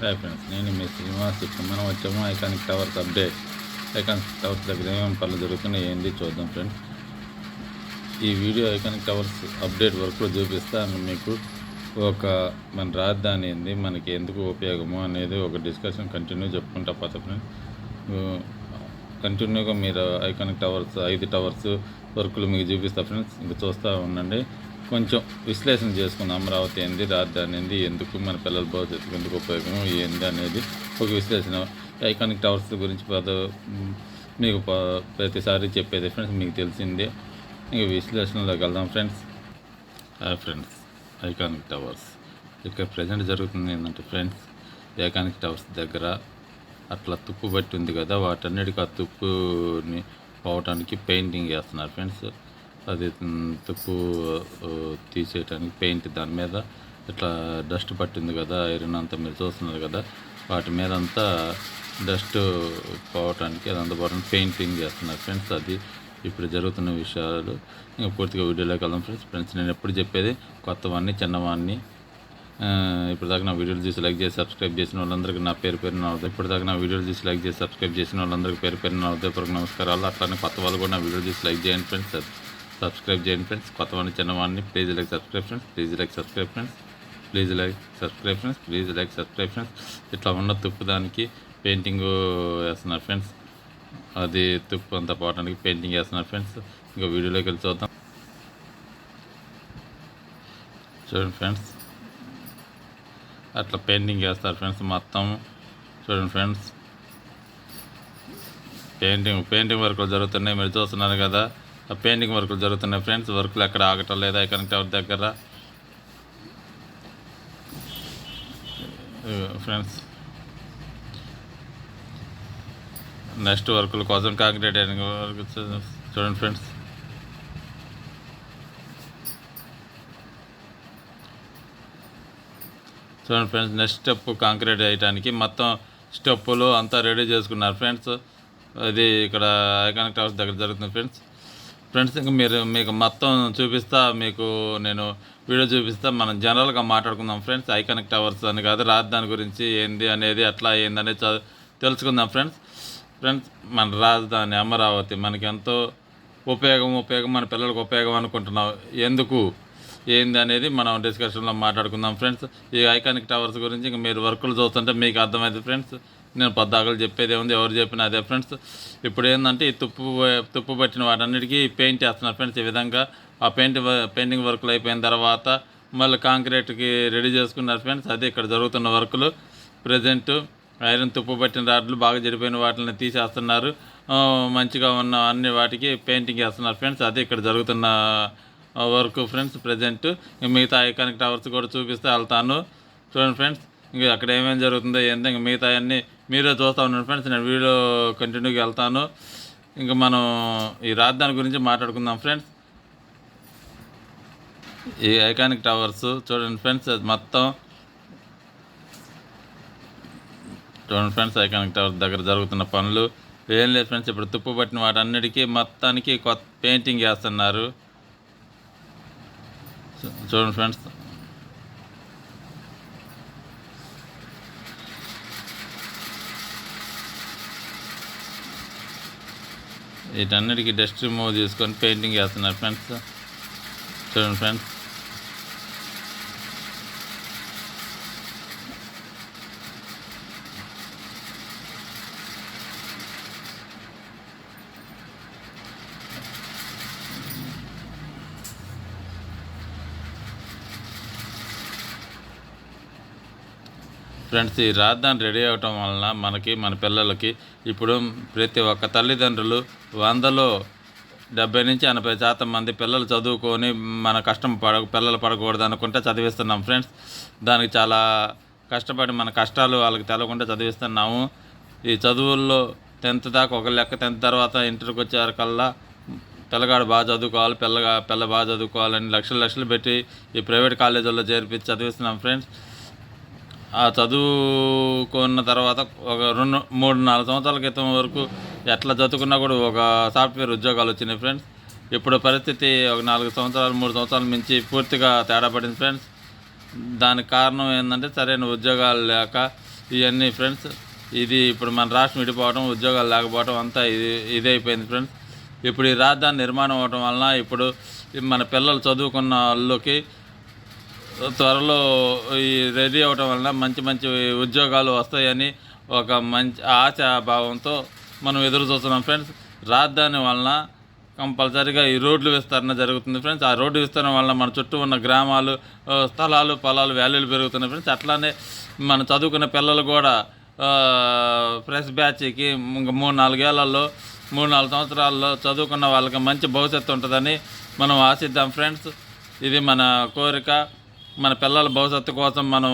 Hi friends నేను మీ శ్రీనివాస్ ఇప్పుడు మనం వచ్చాము. Iconic towers update iconic towers దగ్గర ఏమేమి పనులు జరుగుతున్నాయి ఏంది చూద్దాం ఫ్రెండ్స్ ఈ వీడియో ఐకానిక్ టవర్స్ అప్డేట్ వరకు చూపిస్తాను మీకు ఒక మన రాజధాని ఏంది మనకి ఎందుకు ఉపయోగము అనేది ఒక డిస్కషన్ కంటిన్యూ చెప్పుకుంటా పోతా ఫ్రెండ్స్ కంటిన్యూగా మీరు ఐకానిక్ టవర్స్ ఐదు టవర్స్ వర్కులు మీకు చూపిస్తా ఫ్రెండ్స్ ఇంకా చూస్తూ ఉండండి. కొంచెం విశ్లేషణ చేసుకుందాం అమరావతి ఏంది రాజధాని ఏంది ఎందుకు మన పిల్లల భవిష్యత్తుకు ఎందుకు ఉపయోగం ఏంది అనేది ఒక విశ్లేషణ. ఐకానిక్ టవర్స్ గురించి పద మీకు ప్రతిసారి చెప్పేది ఫ్రెండ్స్ మీకు తెలిసిందే. ఇంక విశ్లేషణలోకి వెళ్దాం friends hi friends iconic towers. ఇక్కడ ప్రజెంట్ జరుగుతుంది ఏంటంటే ఫ్రెండ్స్ ఐకానిక్ టవర్స్ దగ్గర అట్లా తుప్పు బట్టి ఉంది కదా వాటన్నిటికీ ఆ తుప్పుని పోవటానికి పెయింటింగ్ వేస్తున్నారు ఫ్రెండ్స్ అది తుప్పు తీసేయటానికి పెయింట్ దాని మీద ఇట్లా డస్ట్ పట్టింది కదా ఐరన్ అంతా మీరు చూస్తున్నారు కదా వాటి మీద అంతా డస్ట్ పోవటానికి అది అందుబాటులో పెయింటింగ్ చేస్తున్నారు ఫ్రెండ్స్ అది ఇప్పుడు జరుగుతున్న విషయాలు. ఇంకా పూర్తిగా వీడియోలోకి వెళ్దాం ఫ్రెండ్స్. ఫ్రెండ్స్ నేను ఎప్పుడు చెప్పేది కొత్తవాడిని చిన్నవాడిని ఇప్పుడు దాకా నా వీడియోలు చూసి లైక్ చేసి సబ్స్క్రైబ్ చేసిన వాళ్ళందరికీ నా పేరు పేరు నా ఇప్పటిదాకా ఇప్పుడు దాకా నా వీడియోలు చూసి లైక్ చేసి సబ్స్క్రైబ్ చేసిన వాళ్ళందరికీ పేరు పేరు నా హృదయపూర్వక నమస్కారాలు. అట్లానే కొత్త వాళ్ళు కూడా నా వీడియో చూసి లైక్ చేయండి ఫ్రెండ్స్. సబ్స్క్రైబ్ చేయండి ఫ్రెండ్స్. కొత్తవాడిని చిన్నవాడిని please like subscribe friends please like subscribe friends please like subscribe friends please like subscribe friends ఇట్లా ఉన్న తుప్పు దానికి పెయింటింగ్ వేస్తున్నారు ఫ్రెండ్స్ అది తుప్పు అంతా పోవడానికి పెయింటింగ్ వేస్తున్నారు ఫ్రెండ్స్ ఇంకా వీడియోలోకి వెళ్ళి చూద్దాం. చూడండి ఫ్రెండ్స్ అట్లా పెయింటింగ్ వేస్తారు ఫ్రెండ్స్ మొత్తం. చూడండి ఫ్రెండ్స్ పెయింటింగ్ పెయింటింగ్ వర్క్లు జరుగుతున్నాయి. మీరు చూస్తున్నారు కదా. పెయింటింగ్ వర్క్లు జరుగుతున్నాయి ఫ్రెండ్స్. వర్క్లు ఎక్కడ ఆగటం లేదా ఐకానిక్ అవర్ దగ్గర. ఫ్రెండ్స్. నెక్స్ట్ వర్కుల కోసం కాంక్రీట్ వర్క్ చూడండి ఫ్రెండ్స్. చూడండి ఫ్రెండ్స్ నెక్స్ట్ స్టెప్ కాంక్రీట్ వేయడానికి మొత్తం స్టెప్పులు అంతా రెడీ చేసుకున్నారు ఫ్రెండ్స్. అది ఇక్కడ ఐకానిక్ టవర్స్ దగ్గర జరుగుతుంది ఫ్రెండ్స్. ఫ్రెండ్స్ ఇంకా మీరు మీకు మొత్తం చూపిస్తా మీకు నేను వీడియో చూపిస్తా మనం జనరల్గా మాట్లాడుకుందాం ఫ్రెండ్స్. ఐకానిక్ టవర్స్ అని కాదు రాజధాని గురించి ఏంది అనేది అట్లా ఏందనేది అనేది తెలుసుకుందాం ఫ్రెండ్స్. ఫ్రెండ్స్ మన రాజధాని అమరావతి మనకి ఎంతో ఉపయోగం ఉపయోగం మన పిల్లలకు ఉపయోగం అనుకుంటున్నాం. ఎందుకు? ఏంది అనేది మనం డిస్కషన్లో మాట్లాడుకుందాం ఫ్రెండ్స్. ఈ ఐకానిక్ టవర్స్ గురించి ఇంకా మీరు వర్కులు చూస్తుంటే మీకు అర్థమైంది ఫ్రెండ్స్. నేను పద్దాకలు చెప్పేది ఏముంది? ఎవరు చెప్పినా అదే ఫ్రెండ్స్. ఇప్పుడు ఏంటంటే ఈ తుప్పు తుప్పు పట్టిన వాటన్నిటికీ పెయింట్ వేస్తున్నారు ఫ్రెండ్స్ ఈ విధంగా. ఆ పెయింట్ పెయింటింగ్ వర్క్లు అయిపోయిన తర్వాత మళ్ళీ కాంక్రీట్కి రెడీ చేసుకున్నారు ఫ్రెండ్స్. అదే ఇక్కడ జరుగుతున్న వర్కులు. ప్రజెంట్ ఐరన్ తుప్పు పట్టిన రాడ్లు బాగా చెడిపోయిన వాటిని తీసేస్తున్నారు. మంచిగా ఉన్న అన్ని వాటికి పెయింటింగ్ వేస్తున్నారు ఫ్రెండ్స్. అదే ఇక్కడ జరుగుతున్న వర్క్ ఫ్రెండ్స్ ప్రజెంట్. మిగతా ఐకానిక్ టవర్స్ కూడా చూపిస్తే వెళ్తాను. చూడండి ఫ్రెండ్స్ ఇంకా అక్కడ ఏమేమి జరుగుతుందో ఏంటో ఇంకా మిగతా అన్నీ మీరే చూస్తూ ఉన్నారు ఫ్రెండ్స్ నేను వీడియో కంటిన్యూగా వెళ్తాను. ఇంకా మనం ఈ రాజధాని గురించి మాట్లాడుకుందాం ఫ్రెండ్స్. ఈ ఐకానిక్ టవర్స్ చూడండి ఫ్రెండ్స్ అది మొత్తం. చూడండి ఫ్రెండ్స్ ఐకానిక్ టవర్ దగ్గర జరుగుతున్న పనులు. ఏం లేదు ఫ్రెండ్స్ ఇప్పుడు తుప్పు పట్టిన వాటన్నిటికీ మొత్తానికి కొత్త పెయింటింగ్ వేస్తున్నారు. చూడండి ఫ్రెండ్స్. వీటన్నిటికీ డస్ట్ రిమూవ్ చేసుకొని పెయింటింగ్ వేస్తున్నారు ఫ్రెండ్స్ చూడండి ఫ్రెండ్స్ ఫ్రెండ్స్ ఈ రాజధాని రెడీ అవటం వలన మనకి మన పిల్లలకి ఇప్పుడు ప్రతి ఒక్క తల్లిదండ్రులు వందలో డెబ్బై నుంచి ఎనభై శాతం మంది పిల్లలు చదువుకొని మన కష్టం పడ పిల్లలు పడకూడదు అనుకుంటే చదివిస్తున్నాం ఫ్రెండ్స్. దానికి చాలా కష్టపడి మన కష్టాలు వాళ్ళకి తెలవకుండా చదివిస్తున్నాము. ఈ చదువుల్లో టెన్త్ దాకా ఒక లెక్క టెన్త్ తర్వాత ఇంటర్కి వచ్చేవరకల్లా పిల్లగాడు బాగా చదువుకోవాలి పిల్లగా పిల్ల బాగా చదువుకోవాలని లక్షలు లక్షలు పెట్టి ఈ ప్రైవేట్ కాలేజీల్లో చేర్పించి చదివిస్తున్నాం ఫ్రెండ్స్. ఆ చదువుకున్న తర్వాత ఒక రెండు మూడు నాలుగు సంవత్సరాల క్రితం వరకు ఎట్లా చదువుకున్నా కూడా ఒక సాఫ్ట్వేర్ ఉద్యోగాలు వచ్చినాయి ఫ్రెండ్స్ ఇప్పుడు పరిస్థితి ఒక నాలుగు సంవత్సరాలు మూడు సంవత్సరాల మించి పూర్తిగా తేడా పడింది ఫ్రెండ్స్ దానికి కారణం ఏంటంటే సరైన ఉద్యోగాలు లేక ఇవన్నీ ఫ్రెండ్స్ ఇది ఇప్పుడు మన రాష్ట్రం విడిపోవడం ఉద్యోగాలు లేకపోవడం అంతా ఇది ఇదైపోయింది ఫ్రెండ్స్ ఇప్పుడు ఈ రాజధాని నిర్మాణం అవడం వలన ఇప్పుడు మన పిల్లలు చదువుకున్న వాళ్ళకి త్వరలో ఈ రెడీ అవ్వటం వలన మంచి మంచి ఉద్యోగాలు వస్తాయని ఒక మంచి ఆశ భావంతో మనం ఎదురు చూస్తున్నాం ఫ్రెండ్స్. రాజధాని వలన కంపల్సరీగా ఈ రోడ్లు విస్తరణ జరుగుతుంది ఫ్రెండ్స్. ఆ రోడ్డు విస్తరణ వలన మన చుట్టూ ఉన్న గ్రామాలు స్థలాలు పొలాలు వాల్యూలు పెరుగుతున్నాయి ఫ్రెండ్స్. అట్లానే మన చదువుకున్న పిల్లలు కూడా ఫ్రెష్ బ్యాచ్కి ఇంక మూడు నాలుగేళ్ళలో మూడు నాలుగు సంవత్సరాల్లో చదువుకున్న వాళ్ళకి మంచి భవిష్యత్తు ఉంటుందని మనం ఆశిద్దాం ఫ్రెండ్స్. ఇది మన కోరిక. మన పిల్లల భవిష్యత్తు కోసం మనం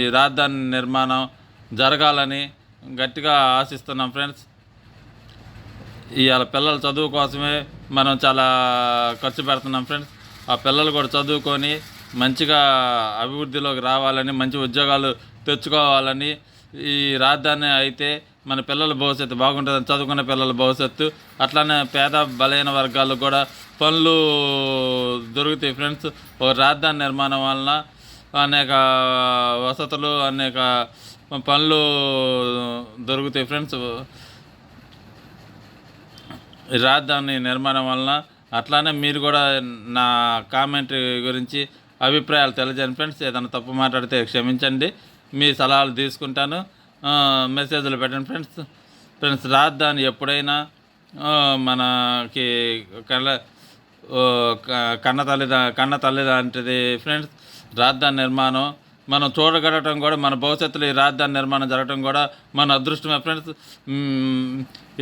ఈ రాజధాని నిర్మాణం జరగాలని గట్టిగా ఆశిస్తున్నాం ఫ్రెండ్స్. ఇవాళ పిల్లల చదువు కోసమే మనం చాలా ఖర్చు పెడుతున్నాం ఫ్రెండ్స్. ఆ పిల్లలు కూడా చదువుకొని మంచిగా అభివృద్ధిలోకి రావాలని మంచి ఉద్యోగాలు తెచ్చుకోవాలని ఈ రాజధాని అయితే మన పిల్లల భవిష్యత్తు బాగుంటుందని చదువుకున్న పిల్లల భవిష్యత్తు. అట్లానే పేద బలైన వర్గాలకు కూడా పనులు దొరుకుతాయి ఫ్రెండ్స్. ఒక రాజధాని నిర్మాణం వలన అనేక వసతులు అనేక పనులు దొరుకుతాయి ఫ్రెండ్స్. ఈ రాజధాని నిర్మాణం వలన అట్లానే మీరు కూడా నా కామెంట్ గురించి అభిప్రాయాలు తెలియజేయండి ఫ్రెండ్స్. ఏదైనా తప్పు మాట్లాడితే క్షమించండి. మీ సలహాలు తీసుకుంటాను. మెసేజ్లు పెట్టండి. ఫ్రెండ్స్ ఫ్రెండ్స్ రాజధాని ఎప్పుడైనా మనకి కళ్ళ కన్న తల్లి కన్న తల్లి లాంటిది. ఫ్రెండ్స్ రాజధాని నిర్మాణం మనం చూడగలగటం కూడా మన భవిష్యత్తులో ఈ రాజధాని నిర్మాణం జరగటం కూడా మన అదృష్టమే. ఫ్రెండ్స్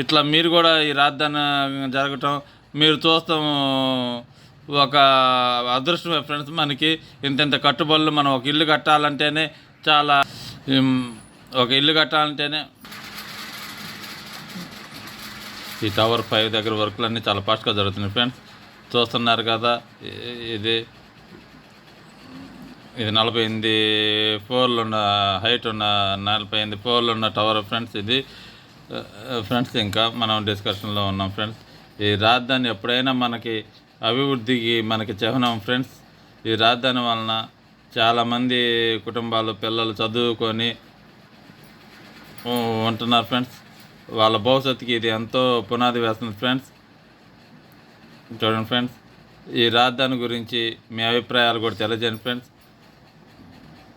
ఇట్లా మీరు కూడా ఈ రాజధాని జరగటం మీరు చూస్తాం ఒక అదృష్టమే. ఫ్రెండ్స్ మనకి ఇంత ఇంత కట్టుబడులు మనం ఒక ఇల్లు కట్టాలంటేనే చాలా ఒక ఇల్లు కట్టాలంటేనే ఈ టవర్ ఫైవ్ దగ్గర వర్క్లు అన్నీ చాలా ఫాస్ట్గా జరుగుతున్నాయి ఫ్రెండ్స్. చూస్తున్నారు కదా ఇది ఇది నలభై ఎనిమిది ఫోర్లు ఉన్న హైట్ ఉన్న నలభై ఎనిమిది ఫోర్లు ఉన్న టవర్ ఫ్రెండ్స్. ఇది ఫ్రెండ్స్ ఇంకా మనం డిస్కషన్లో ఉన్నాం ఫ్రెండ్స్. ఈ రాజధాని ఎప్పుడైనా మనకి అభివృద్ధికి మనకి చిహ్నం ఫ్రెండ్స్. ఈ రాజధాని వలన చాలామంది కుటుంబాలు పిల్లలు చదువుకొని ఉంటున్నారు ఫ్రెండ్స్. వాళ్ళ భవిష్యత్తుకి ఇది ఎంతో పునాది వేస్తుంది ఫ్రెండ్స్. చూడండి ఫ్రెండ్స్ ఈ రాజధాని గురించి మీ అభిప్రాయాలు కూడా తెలియజేయండి ఫ్రెండ్స్.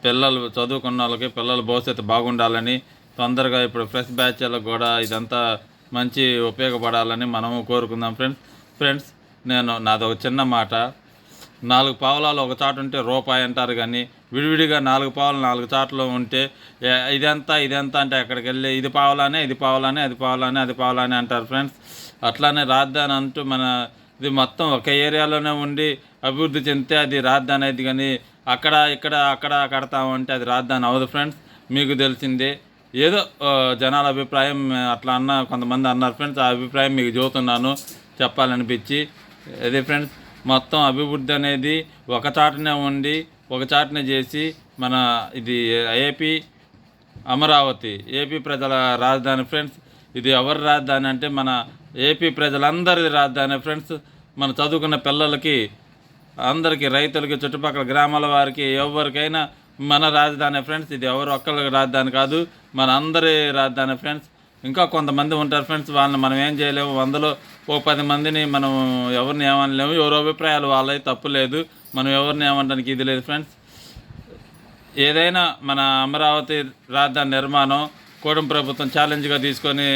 పిల్లలు చదువుకున్న వాళ్ళకి పిల్లల భవిష్యత్తు బాగుండాలని తొందరగా ఇప్పుడు ఫ్రెష్ బ్యాచ్లకు కూడా ఇదంతా మంచి ఉపయోగపడాలని మనము కోరుకుందాం ఫ్రెండ్స్. ఫ్రెండ్స్ నేను నాది ఒక చిన్న మాట. నాలుగు పావులాలు ఒక చాటు ఉంటే రూపాయి అంటారు కానీ విడివిడిగా నాలుగు పావులు నాలుగు చాట్లు ఉంటే ఇదంతా ఇదంతా అంటే అక్కడికి వెళ్ళి ఇది పావులానే ఇది పావులానే అది పావులానే అది పావులానే అంటారు ఫ్రెండ్స్. అట్లానే రాజధాని అంటూ మన ఇది మొత్తం ఒక ఏరియాలోనే ఉండి అభివృద్ధి చెందితే అది రాజధాని అయితే కానీ అక్కడ ఇక్కడ అక్కడ కడతామంటే అది రాజధాని అవ్వదు ఫ్రెండ్స్. మీకు తెలిసిందే. ఏదో జనాల అభిప్రాయం అట్లా అన్న కొంతమంది అన్నారు ఫ్రెండ్స్. ఆ అభిప్రాయం మీకు చెబుతున్నాను. చెప్పాలనిపించి. అదే ఫ్రెండ్స్ మొత్తం అభివృద్ధి అనేది ఒక చాటనే ఉండి ఒక చాటనే చేసి మన ఇది ఏపీ అమరావతి ఏపీ ప్రజల రాజధాని ఫ్రెండ్స్. ఇది ఎవరి రాజధాని అంటే మన ఏపీ ప్రజలందరి రాజధాని ఫ్రెండ్స్. మన చదువుకున్న పిల్లలకి అందరికీ రైతులకి చుట్టుపక్కల గ్రామాల వారికి ఎవరికైనా మన రాజధాని ఫ్రెండ్స్. ఇది ఎవరు ఒక్కరికి రాజధాని కాదు మన అందరి రాజధాని ఫ్రెండ్స్. ఇంకా కొంతమంది ఉంటారు ఫ్రెండ్స్ వాళ్ళని మనం ఏం చేయలేము. వందలో ఓ పది మందిని మనం ఎవరిని ఏమనలేము. ఎవరో అభిప్రాయాలు వాళ్ళవి తప్పు లేదు. మనం ఎవరిని ఏమనడానికి ఇది లేదు ఫ్రెండ్స్. ఏదైనా మన అమరావతి రాజధాని నిర్మాణం కూడం ప్రభుత్వం ఛాలెంజ్గా తీసుకొని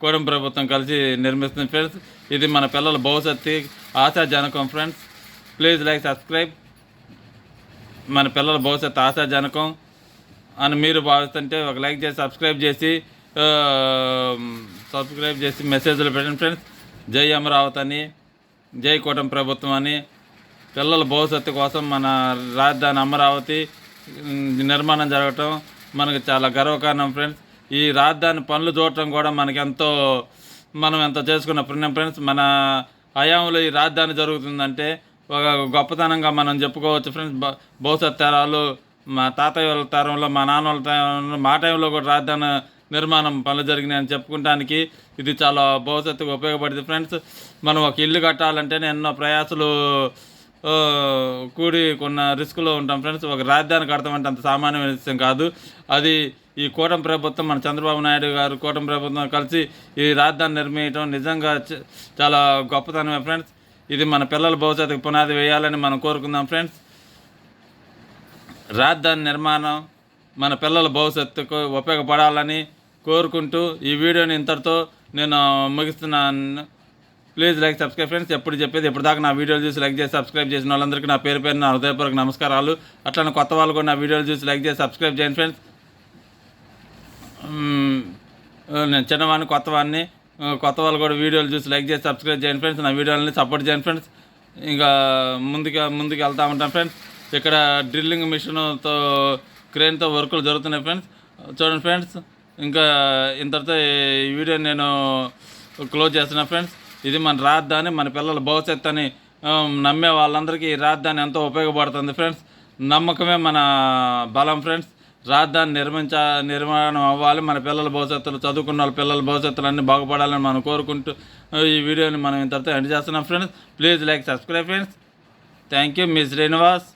కూడం ప్రభుత్వం కలిసి నిర్మిస్తుంది ఫ్రెండ్స్. ఇది మన పిల్లల భవిష్యత్తు ఆశాజనకం ఫ్రెండ్స్. Please like subscribe. మన పిల్లల భవిష్యత్తు ఆశాజనకం అని మీరు భావిస్తుంటే ఒక లైక్ చేసి సబ్స్క్రైబ్ చేసి సబ్స్క్రైబ్ చేసి మెసేజ్లు పెట్టండి ఫ్రెండ్స్. జై అమరావతి అని జై కూటమి ప్రభుత్వం అని పిల్లల భవిష్యత్తు కోసం మన రాజధాని అమరావతి నిర్మాణం జరగటం మనకు చాలా గర్వకారణం ఫ్రెండ్స్. ఈ రాజధాని పనులు చూడటం కూడా మనకి ఎంతో మనం ఎంత చేసుకున్న పుణ్యం ఫ్రెండ్స్. మన హయాంలో ఈ రాజధాని జరుగుతుందంటే ఒక గొప్పతనంగా మనం చెప్పుకోవచ్చు ఫ్రెండ్స్. భవిష్యత్ తరాలు మా తాతయ్య వాళ్ళ తరంలో మా నాన్న వాళ్ళ తరంలో మా టైంలో కూడా రాజధాని నిర్మాణం పనులు జరిగినాయని చెప్పుకోవడానికి ఇది చాలా భవిష్యత్తుకు ఉపయోగపడింది ఫ్రెండ్స్ మనం ఒక ఇల్లు కట్టాలంటేనే ఎన్నో ప్రయాసాలు కూడి కొన్న రిస్క్లో ఉంటాం. ఫ్రెండ్స్ ఒక రాజధాని కడతామంటే అంత సామాన్యమైన విషయం కాదు. అది ఈ కూటమి ప్రభుత్వం మన చంద్రబాబు నాయుడు గారు కూటమి ప్రభుత్వం కలిసి ఈ రాజధాని నిర్మించడం నిజంగా చాలా గొప్పతనమే. ఫ్రెండ్స్ ఇది మన పిల్లల భవిష్యత్తుకు పునాది వేయాలని మనం కోరుకుందాం. ఫ్రెండ్స్ రాజధాని నిర్మాణం మన పిల్లల భవిష్యత్తుకు ఉపయోగపడాలని కోరుకుంటూ ఈ వీడియోని ఇంతటితో నేను ముగిస్తున్నాను. ప్లీజ్ లైక్ సబ్స్క్రైబ్ ఫ్రెండ్స్ ఎప్పుడు చెప్పేది ఎప్పటిదాకా నా వీడియోలు చూసి లైక్ చేసి సబ్స్క్రైబ్ చేసిన వాళ్ళందరికీ నా పేరు పేరు నా హృదయపూర్వక నమస్కారాలు. అట్లనే కొత్త వాళ్ళు కూడా నా వీడియోలు చూసి లైక్ చేసి సబ్స్క్రైబ్ చేయండి ఫ్రెండ్స్ నేను చిన్నవాడిని కొత్తవాడిని కొత్త వాళ్ళు కూడా వీడియోలు చూసి లైక్ చేసి సబ్స్క్రైబ్ చేయండి ఫ్రెండ్స్ నా వీడియోలని సపోర్ట్ చేయండి ఫ్రెండ్స్ ఇంకా ముందుగా ముందుకు వెళ్తూ ఉంటాం ఫ్రెండ్స్ ఇక్కడ డ్రిల్లింగ్ మిషన్తో క్రేన్తో వర్కులు జరుగుతున్నాయి ఫ్రెండ్స్ చూడండి ఫ్రెండ్స్ ఇంకా ఇంతటితో ఈ వీడియో నేను క్లోజ్ చేస్తున్నా ఫ్రెండ్స్ ఇది మన రాజధాని మన పిల్లల భవిష్యత్తు అని నమ్మే వాళ్ళందరికీ ఈ రాజధాని ఎంతో ఉపయోగపడుతుంది ఫ్రెండ్స్ నమ్మకమే మన బలం ఫ్రెండ్స్ రాజధాని నిర్మించ నిర్మాణం అవ్వాలి మన పిల్లల భవిష్యత్తులు చదువుకున్న వాళ్ళ పిల్లల భవిష్యత్తులు అన్నీ బాగుపడాలని మనం కోరుకుంటూ ఈ వీడియోని మనం ఇంతటితో ఎండ్ చేస్తున్నాం friends please like subscribe friends thank you me Srinivas